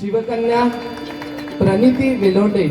Shivkanya Praniti विलोटे